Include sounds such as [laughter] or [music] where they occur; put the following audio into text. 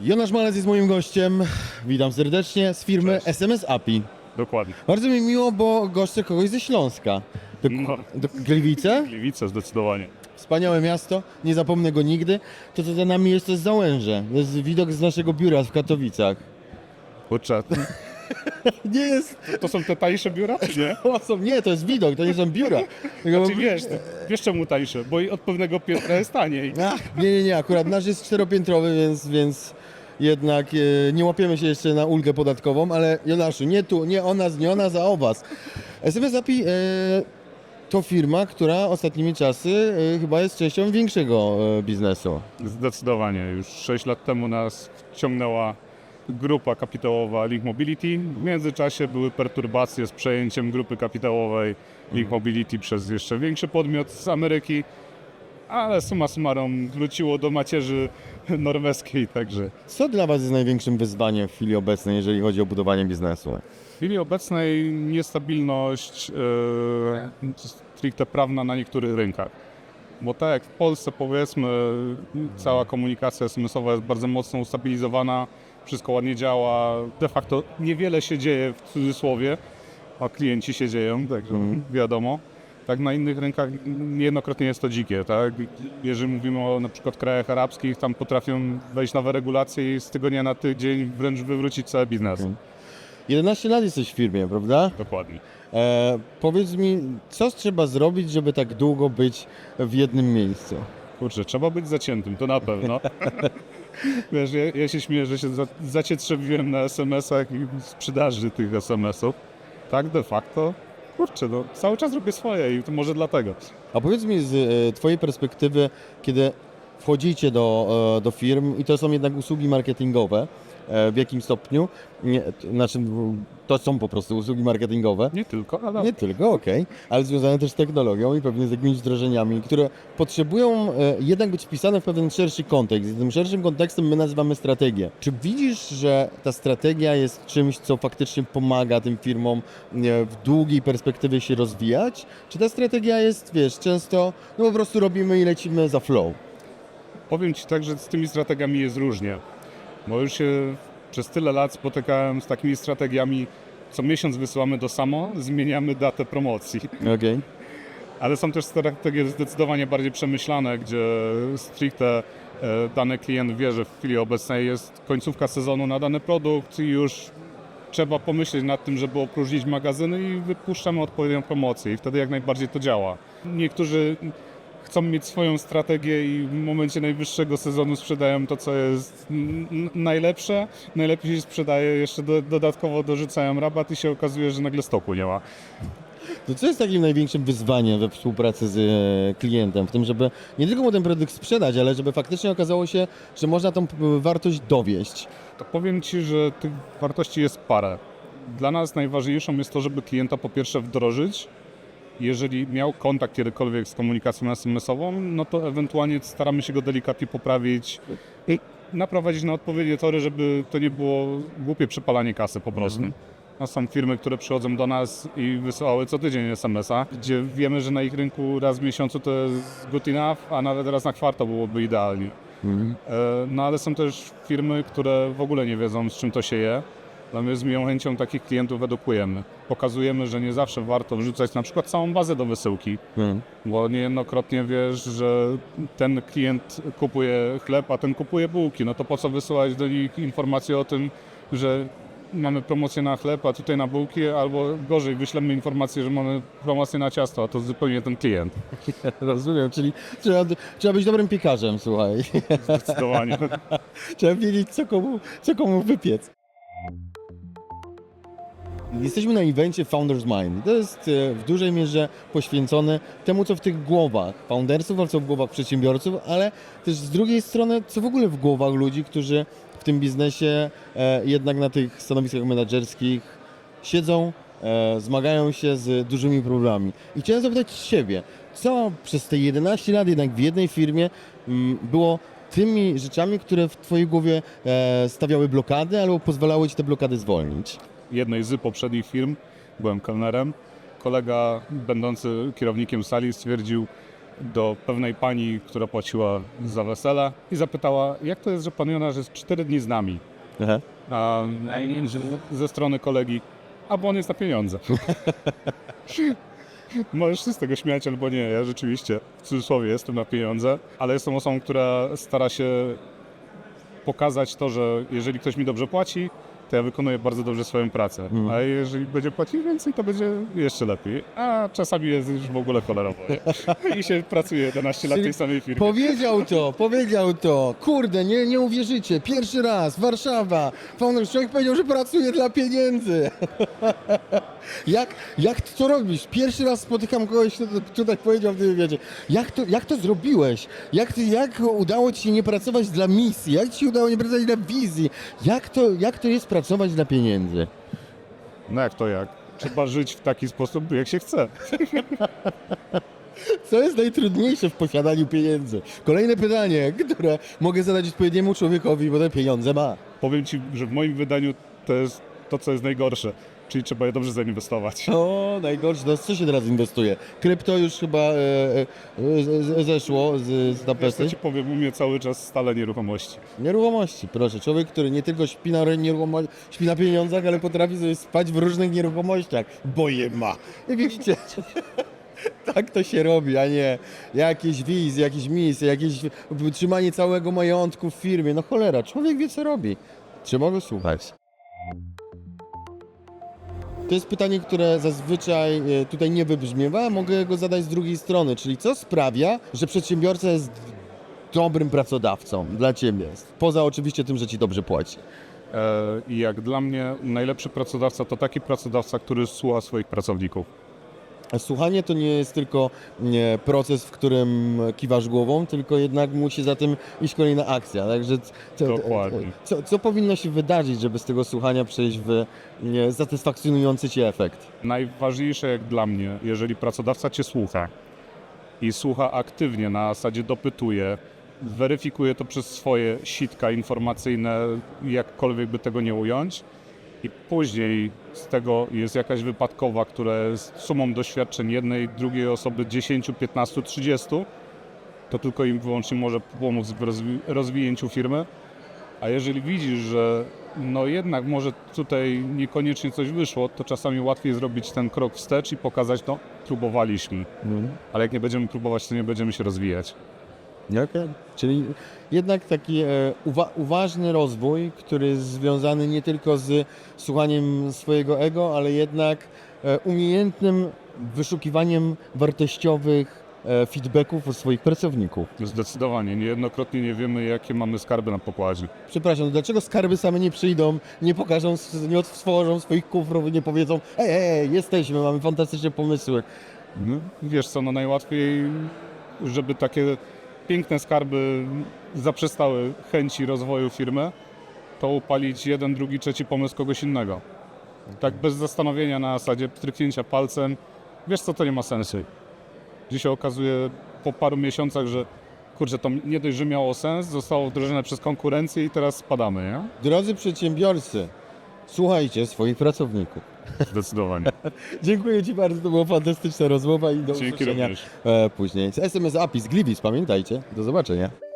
Jonasz Malec jest moim gościem. Witam serdecznie z firmy Cześć. SMS API. Dokładnie. Bardzo mi miło, bo goszczę kogoś ze Śląska. Do, No. do Gliwice? [laughs] Gliwice zdecydowanie. Wspaniałe miasto, nie zapomnę go nigdy. To, co za nami jest, to jest Załęże. To jest widok z naszego biura w Katowicach. Kurczę, [laughs] [laughs] Nie jest... to są te tańsze biura, czy nie? [laughs] O, są, nie, to jest widok, to nie są biura. [laughs] Tylko- Czy wiesz, wiesz czemu tańsze? Bo i od pewnego piętra jest taniej. Ach, nie, nie, nie, akurat nasz jest czteropiętrowy, więc, więc jednak e, nie łapiemy się jeszcze na ulgę podatkową, ale Jonaszu, nie tu, nie o nas, nie o nas, a o was. SMS API e, to firma, która ostatnimi czasy e, chyba jest częścią większego e, biznesu. Zdecydowanie. Już 6 lat temu nas wciągnęła grupa kapitałowa Link Mobility. W międzyczasie były perturbacje z przejęciem grupy kapitałowej Link Mobility przez jeszcze większy podmiot z Ameryki. Ale summa summarum wróciło do macierzy [laughs] norweskiej, także Co dla was jest największym wyzwaniem w chwili obecnej, jeżeli chodzi o budowanie biznesu? W chwili obecnej niestabilność e, stricte prawna na niektórych rynkach. Bo tak jak w Polsce powiedzmy, cała komunikacja SMS-owa jest bardzo mocno ustabilizowana, wszystko ładnie działa, de facto niewiele się dzieje w cudzysłowie, a klienci się dzieją, także wiadomo. Tak na innych rynkach niejednokrotnie jest to dzikie, tak? Jeżeli mówimy o na przykład krajach arabskich, tam potrafią wejść nowe regulacje i z tygodnia na tydzień wręcz wywrócić cały biznes. 11 lat jesteś w firmie, prawda? Dokładnie. E, powiedz mi, co trzeba zrobić, żeby tak długo być w jednym miejscu? Kurczę, trzeba być zaciętym, to na pewno. [laughs] [laughs] Wiesz, ja, ja się śmieję, że się za, zacietrzewiłem na SMS-ach i sprzedaży tych SMS-ów. Tak, de facto, kurczę, no, cały czas robię swoje i to może dlatego. A powiedz mi z e, Twojej perspektywy, kiedy wchodzicie do, e, do firm i to są jednak usługi marketingowe, w jakim stopniu, nie, znaczy to są po prostu usługi marketingowe, Nie tylko, ale nie tylko, okej, ale związane też z technologią i pewnie z jakimiś wdrożeniami, które potrzebują e, jednak być wpisane w pewien szerszy kontekst. I tym szerszym kontekstem my nazywamy strategię. Czy widzisz, że ta strategia jest czymś, co faktycznie pomaga tym firmom e, w długiej perspektywie się rozwijać? Czy ta strategia jest, wiesz, często no po prostu robimy i lecimy za flow? powiem Ci tak, że z tymi strategiami jest różnie. Bo już się przez tyle lat spotykałem z takimi strategiami, co miesiąc wysyłamy do samo, zmieniamy datę promocji. Okej. Ale są też strategie zdecydowanie bardziej przemyślane, gdzie stricte e, dany klient wie, że w chwili obecnej jest końcówka sezonu na dany produkt i już trzeba pomyśleć nad tym, żeby opróżnić magazyny i wypuszczamy odpowiednią promocję i wtedy jak najbardziej to działa. Niektórzy chcą mieć swoją strategię i w momencie najwyższego sezonu sprzedają to, co jest najlepsze. Najlepiej się sprzedaje, jeszcze do, dodatkowo dorzucają rabat i się okazuje, że nagle stoku nie ma. To co jest takim największym wyzwaniem we współpracy z e, klientem? W tym, żeby nie tylko mu ten produkt sprzedać, ale żeby faktycznie okazało się, że można tą p- wartość dowieść. To powiem Ci, że tych wartości jest parę. Dla nas najważniejszą jest to, żeby klienta po pierwsze wdrożyć. Jeżeli miał kontakt kiedykolwiek z komunikacją SMS-ową, no to ewentualnie staramy się go delikatnie poprawić i naprowadzić na odpowiednie tory, żeby to nie było głupie przepalanie kasy po prostu. A są firmy, które przychodzą do nas i wysyłały co tydzień SMS-a, gdzie wiemy, że na ich rynku raz w miesiącu to jest good enough, a nawet raz na kwartał byłoby idealnie. E, No ale są też firmy, które w ogóle nie wiedzą z czym to się je. No my z miłą chęcią takich klientów edukujemy. Pokazujemy, że nie zawsze warto wrzucać na przykład całą bazę do wysyłki, Mhm. bo niejednokrotnie wiesz, że ten klient kupuje chleb, a ten kupuje bułki. No to po co wysyłać do nich informacje o tym, że mamy promocję na chleb, a tutaj na bułki, albo gorzej, wyślemy informację, że mamy promocję na ciasto, a to zupełnie ten klient. [laughs] Rozumiem, czyli trzeba, trzeba być dobrym piekarzem, słuchaj. Zdecydowanie. [laughs] trzeba wiedzieć, co komu, co komu wypiec. Jesteśmy na evencie Founders Mind. To jest e, w dużej mierze poświęcone temu, co w tych głowach foundersów, ale co w głowach przedsiębiorców, ale też z drugiej strony, co w ogóle w głowach ludzi, którzy w tym biznesie e, jednak na tych stanowiskach menedżerskich siedzą, e, zmagają się z dużymi problemami. I chciałem zapytać siebie, co przez te 11 lat jednak w jednej firmie mm, było tymi rzeczami, które w Twojej głowie stawiały blokady albo pozwalały Ci te blokady zwolnić? Jednej z poprzednich firm, byłem kelnerem. Kolega będący kierownikiem sali stwierdził, do pewnej pani, która płaciła za wesele i zapytała, jak to jest, że pan Jonasz jest 4 dni z nami, Aha. a ze strony kolegi, a bo on jest na pieniądze. [laughs] Możesz się z tego śmiać albo nie, ja rzeczywiście w cudzysłowie jestem na pieniądze, ale jestem osobą, która stara się pokazać to, że jeżeli ktoś mi dobrze płaci, to ja wykonuję bardzo dobrze swoją pracę. Mhm. A jeżeli będzie płacił więcej, to będzie jeszcze lepiej. A czasami jest już w ogóle kolorowo. [laughs] I się pracuje 11 lat w tej samej firmie. Powiedział to, powiedział to. Kurde, nie, nie uwierzycie. Pierwszy raz, Warszawa. Founder człowiek powiedział, że pracuje dla pieniędzy. [laughs] jak, jak ty to robisz? Pierwszy raz spotykam kogoś, kto, kto tak powiedział w tym wywiadzie. Jak to, jak to zrobiłeś? Jak, ty, jak udało ci się nie pracować dla misji? Jak ci się udało nie pracować dla wizji? Jak to, jak to jest pracować dla pieniędzy? No jak to jak? Trzeba żyć w taki sposób, jak się chce. [laughs] Co jest najtrudniejsze w posiadaniu pieniędzy? Kolejne pytanie, które mogę zadać odpowiedniemu człowiekowi, bo te pieniądze ma. Powiem Ci, że w moim wydaniu to jest to, co jest najgorsze. Czyli trzeba je dobrze zainwestować. O, najgorsze, to co się teraz inwestuje? Krypto już chyba e, e, z- zeszło z, z tapety. co Ci powiem, u mnie cały czas stale nieruchomości. Nieruchomości, proszę. Człowiek, który nie tylko śpi na, nieruchomo- śpi na pieniądzach, ale potrafi sobie spać w różnych nieruchomościach, bo je ma. I widzicie, [laughs] tak to się robi, a nie jakieś wizje, jakieś misje, jakieś utrzymanie całego majątku w firmie. No cholera, człowiek wie co robi. Trzeba go słuchać. To jest pytanie, które zazwyczaj e, tutaj nie wybrzmiewa, mogę go zadać z drugiej strony, czyli co sprawia, że przedsiębiorca jest dobrym pracodawcą dla Ciebie? Poza oczywiście tym, że Ci dobrze płaci. E, I jak dla mnie najlepszy pracodawca to taki pracodawca, który słucha swoich pracowników. Słuchanie to nie jest tylko proces, w którym kiwasz głową, tylko jednak musi za tym iść kolejna akcja. Także co, Dokładnie. co, co powinno się wydarzyć, żeby z tego słuchania przejść w satysfakcjonujący Cię efekt? Najważniejsze jak dla mnie, jeżeli pracodawca Cię słucha i słucha aktywnie, na zasadzie dopytuje, weryfikuje to przez swoje sitka informacyjne, jakkolwiek by tego nie ująć, i później z tego jest jakaś wypadkowa, która jest sumą doświadczeń jednej, drugiej osoby 10, 15, 30, to tylko im wyłącznie może pomóc w rozwi- rozwinięciu firmy. A jeżeli widzisz, że no jednak może tutaj niekoniecznie coś wyszło, to czasami łatwiej zrobić ten krok wstecz i pokazać, no próbowaliśmy, ale jak nie będziemy próbować, to nie będziemy się rozwijać. Okej. Czyli jednak taki e, uwa- uważny rozwój, który jest związany nie tylko z słuchaniem swojego ego, ale jednak e, umiejętnym wyszukiwaniem wartościowych e, feedbacków od swoich pracowników. Zdecydowanie, niejednokrotnie nie wiemy, jakie mamy skarby na pokładzie. Przepraszam, dlaczego skarby same nie przyjdą, nie pokażą, nie otworzą swoich kufrów i nie powiedzą ej, ej, ej, jesteśmy, mamy fantastyczne pomysły. No, wiesz co, no najłatwiej, żeby takie piękne skarby zaprzestały chęci rozwoju firmy, to upalić jeden, drugi, trzeci pomysł kogoś innego. Tak bez zastanowienia na zasadzie stryknięcia palcem. Wiesz co, to nie ma sensu. Dzisiaj okazuje po paru miesiącach, że kurczę, to nie dość, że miało sens, zostało wdrożone przez konkurencję i teraz spadamy, nie? Drodzy przedsiębiorcy, słuchajcie swoich pracowników. Zdecydowanie. [laughs] Dziękuję Ci bardzo, to była fantastyczna rozmowa i do Dzięki usłyszenia również. e, później. SMS API z Gliwic, pamiętajcie. Do zobaczenia.